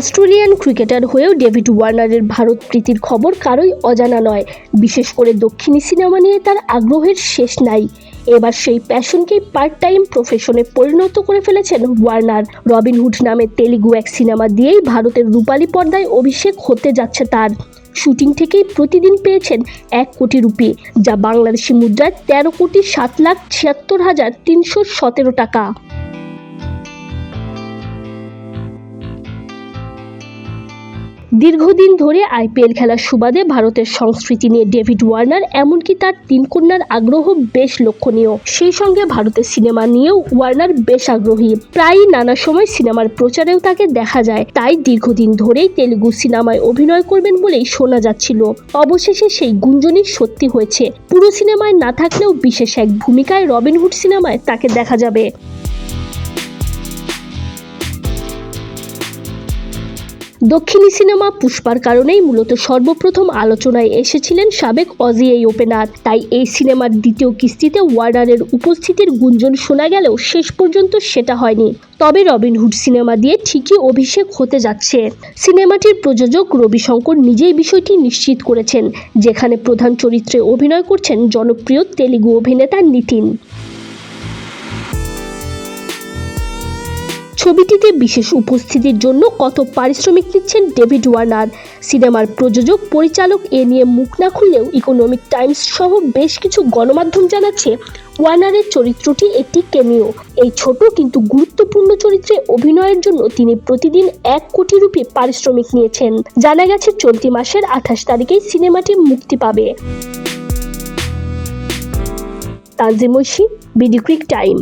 Australian cricketer হয়েও David ওয়ার্নারের ভারত প্রীতির খবর কারোই অজানা নয়। বিশেষ করে দক্ষিণী সিনেমা নিয়ে তার আগ্রহের শেষ নাই। এবার সেই প্যাশনকেই পার্ট টাইম প্রফেশনে পরিণত করে ফেলেছেন ওয়ার্নার। রবিনহুড নামে তেলুগু এক সিনেমা দিয়েই ভারতের রূপালী পর্দায় অভিষেক হতে যাচ্ছে তার। শুটিং থেকেই প্রতিদিন পেয়েছেন এক কোটি রুপি, যা বাংলাদেশি মুদ্রায় তেরো কোটি সাত লাখ ছিয়াত্তর হাজার তিনশো সতেরো টাকা। দীর্ঘদিন ধরে আইপিএল খেলার সুবাদে ভারতের সংস্কৃতি নিয়ে ডেভিড ওয়ার্নার, এমনকি তার তিন কন্যার আগ্রহ বেশ লক্ষণীয়। সেই সঙ্গে ভারতের সিনেমা নিয়েও ওয়ার্নার বেশ আগ্রহী। প্রায়ই নানা সময় সিনেমার প্রচারেও তাকে দেখা যায়। তাই দীর্ঘদিন ধরেই তেলুগু সিনেমায় অভিনয় করবেন বলেই শোনা যাচ্ছিল। অবশেষে সেই গুঞ্জনই সত্যি হয়েছে। পুরো সিনেমায় না থাকলেও বিশেষ এক ভূমিকায় রবিনহুড সিনেমায় তাকে দেখা যাবে। দক্ষিণী সিনেমা পুষ্পার কারণেই মূলত সর্বপ্রথম আলোচনায় এসেছিলেন সাবেক অজি এই ওপেনার। তাই এই সিনেমার দ্বিতীয় কিস্তিতে ওয়ার্ডারের উপস্থিতির গুঞ্জন শোনা গেলেও শেষ পর্যন্ত সেটা হয়নি। তবে রবিনহুড সিনেমা দিয়ে ঠিকই অভিষেক হতে যাচ্ছে। সিনেমাটির প্রযোজক রবি শঙ্কর নিজেই বিষয়টি নিশ্চিত করেছেন, যেখানে প্রধান চরিত্রে অভিনয় করছেন জনপ্রিয় তেলুগু অভিনেতা নিতিন। ছবিটিতে বিশেষ উপস্থিতির জন্য কত পারিশ্রমিক দিচ্ছেন ডেভিড ওয়ার্নার। সিনেমার প্রযোজক, পরিচালক এ নিয়ে মুখ না খুললেও ইকোনমিক টাইমস সহ বেশ কিছু গণমাধ্যম জানাচ্ছে ওয়ার্নারের চরিত্রটি একটি কেমিও। এই ছোট কিন্তু গুরুত্বপূর্ণ চরিত্রে অভিনয়ের জন্য তিনি প্রতিদিন এক কোটি রুপি পারিশ্রমিক নিয়েছেন। জানা গেছে, চলতি মাসের আঠাশ তারিখেই সিনেমাটি মুক্তি পাবে। Tanzim BD cric time.